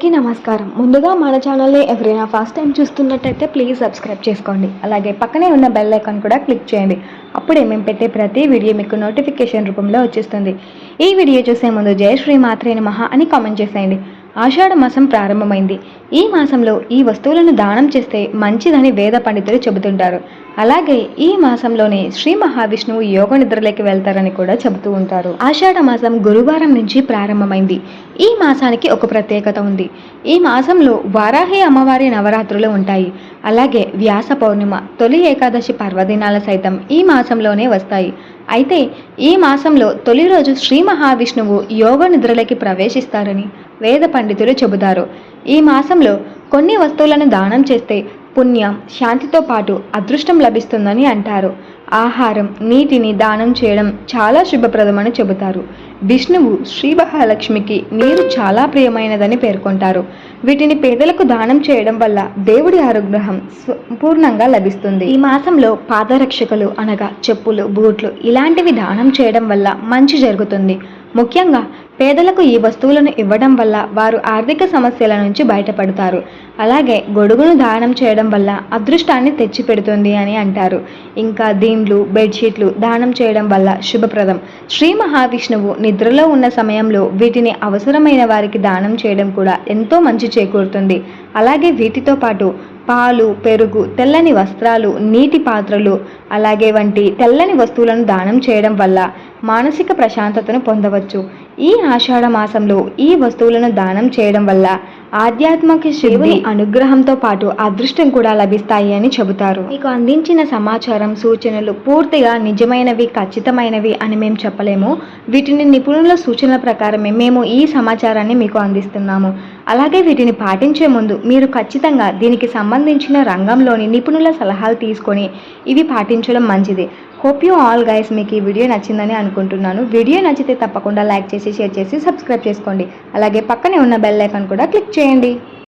అందరికీ నమస్కారం. ముందుగా మన ఛానల్ని ఎవరైనా ఫస్ట్ టైం చూస్తున్నట్టయితే ప్లీజ్ సబ్స్క్రైబ్ చేసుకోండి. అలాగే పక్కనే ఉన్న బెల్ ఐకాన్ కూడా క్లిక్ చేయండి. అప్పుడే మేము పెట్టే ప్రతి వీడియో మీకు నోటిఫికేషన్ రూపంలో వచ్చేస్తుంది. ఈ వీడియో చూసే ముందు జయ శ్రీ మాత్రేని మహా అని కామెంట్ చేసేయండి. ఆషాఢ మాసం ప్రారంభమైంది. ఈ మాసంలో ఈ వస్తువులను దానం చేస్తే మంచిదని వేద పండితులు చెబుతుంటారు. అలాగే ఈ మాసంలోనే శ్రీ మహావిష్ణువు యోగ నిద్రలోకి వెళ్తారని కూడా చెబుతూ ఉంటారు. ఆషాఢ మాసం గురువారం నుంచి ప్రారంభమైంది. ఈ మాసానికి ఒక ప్రత్యేకత ఉంది. ఈ మాసంలో వారాహి అమ్మవారి నవరాత్రులు ఉంటాయి. అలాగే వ్యాస పౌర్ణిమ తొలి ఏకాదశి పర్వదినాల సైతం ఈ మాసంలోనే వస్తాయి. అయితే ఈ మాసంలో తొలి రోజు శ్రీ మహావిష్ణువు యోగ నిద్రలోకి ప్రవేశిస్తారని వేద పండితులు చెబుతారు. ఈ మాసంలో కొన్ని వస్తువులను దానం చేస్తే పుణ్యం శాంతితో పాటు అదృష్టం లభిస్తుందని అంటారు. ఆహారం నీటిని దానం చేయడం చాలా శుభప్రదమని చెబుతారు. విష్ణువు శ్రీ మహాలక్ష్మికి నీరు చాలా ప్రియమైనదని పేర్కొంటారు. వీటిని పేదలకు దానం చేయడం వల్ల దేవుడి అనుగ్రహం సంపూర్ణంగా లభిస్తుంది. ఈ మాసంలో పాదరక్షకులు అనగా చెప్పులు బూట్లు ఇలాంటివి దానం చేయడం వల్ల మంచి జరుగుతుంది. ముఖ్యంగా పేదలకు ఈ వస్తువులను ఇవ్వడం వల్ల వారు ఆర్థిక సమస్యల నుంచి బయటపడతారు. అలాగే గొడుగును దానం చేయడం వల్ల అదృష్టాన్ని తెచ్చిపెడుతుంది అని అంటారు. ఇంకా దీండ్లు బెడ్షీట్లు దానం చేయడం వల్ల శుభప్రదం. శ్రీ మహావిష్ణువు నిద్రలో ఉన్న సమయంలో వీటిని అవసరమైన వారికి దానం చేయడం కూడా ఎంతో మంచి చేకూరుతుంది. అలాగే వీటితో పాటు పాలు పెరుగు తెల్లని వస్త్రాలు నీటి పాత్రలు అలాగే వంటి తెల్లని వస్తువులను దానం చేయడం వల్ల మానసిక ప్రశాంతతను పొందవచ్చు. ఈ ఆషాఢ మాసంలో ఈ వస్తువులను దానం చేయడం వల్ల ఆధ్యాత్మిక శివుని అనుగ్రహంతో పాటు అదృష్టం కూడా లభిస్తాయి అని చెబుతారు. మీకు అందించిన సమాచారం సూచనలు పూర్తిగా నిజమైనవి ఖచ్చితమైనవి అని మేము చెప్పలేము. వీటిని నిపుణుల సూచనల ప్రకారమే మేము ఈ సమాచారాన్ని మీకు అందిస్తున్నాము. అలాగే వీటిని పాటించే ముందు మీరు ఖచ్చితంగా దీనికి సంబంధించిన రంగంలోని నిపుణుల సలహాలు తీసుకొని ఇవి పాటించడం మంచిది. హోప్ యూ ఆల్ గైస్ మీకు ఈ వీడియో నచ్చిందని అనుకుంటున్నాను. వీడియో నచ్చితే తప్పకుండా లైక్ చేసి షేర్ చేసి సబ్స్క్రైబ్ చేసుకోండి. అలాగే పక్కనే ఉన్న బెల్ ఐకాన్ కూడా క్లిక్ చేయండి.